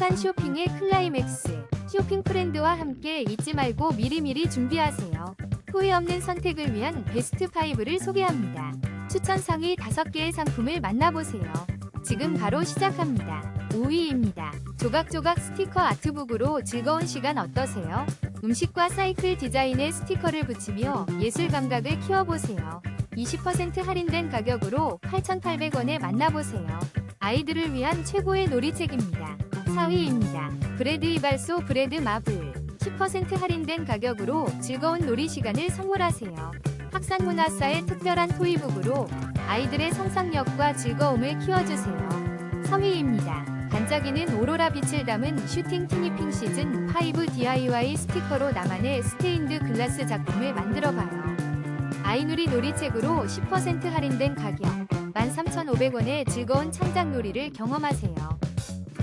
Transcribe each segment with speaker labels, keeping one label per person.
Speaker 1: 행복한 쇼핑의 클라이맥스. 쇼핑 프렌드와 함께 잊지 말고 미리미리 준비하세요. 후회 없는 선택을 위한 베스트 5를 소개합니다. 추천 상위 5개의 상품을 만나보세요. 지금 바로 시작합니다. 5위입니다. 조각조각 스티커 아트북으로 즐거운 시간 어떠세요? 음식과 사이클 디자인의 스티커를 붙이며 예술 감각을 키워보세요. 20% 할인된 가격으로 8,800원에 만나보세요. 아이들을 위한 최고의 놀이책입니다. 4위입니다. 브레드 이발소 브레드 마블 10% 할인된 가격으로 즐거운 놀이 시간을 선물하세요. 학산문화사의 특별한 토이북으로 아이들의 상상력과 즐거움을 키워주세요. 3위입니다. 반짝이는 오로라 빛을 담은 슈팅 티니핑 시즌 5 DIY 스티커로 나만의 스테인드 글라스 작품을 만들어봐요. 아이누리 놀이책으로 10% 할인된 가격 13,500원의 즐거운 창작놀이를 경험하세요.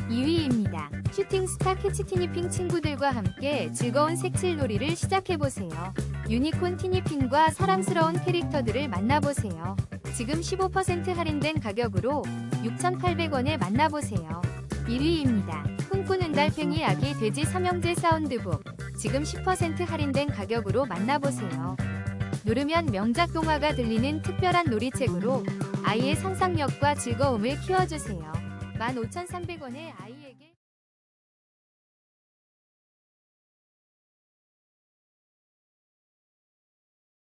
Speaker 1: 2위입니다. 슈팅 스타 캐치 티니핑 친구들과 함께 즐거운 색칠놀이를 시작해보세요. 유니콘 티니핑과 사랑스러운 캐릭터들을 만나보세요. 지금 15% 할인된 가격으로 6,800원에 만나보세요. 1위입니다. 꿈꾸는 달팽이 아기 돼지 삼형제 사운드북. 지금 10% 할인된 가격으로 만나보세요. 누르면 명작 동화가 들리는 특별한 놀이책으로 아이의 상상력과 즐거움을 키워주세요. 15,300원에 아이에게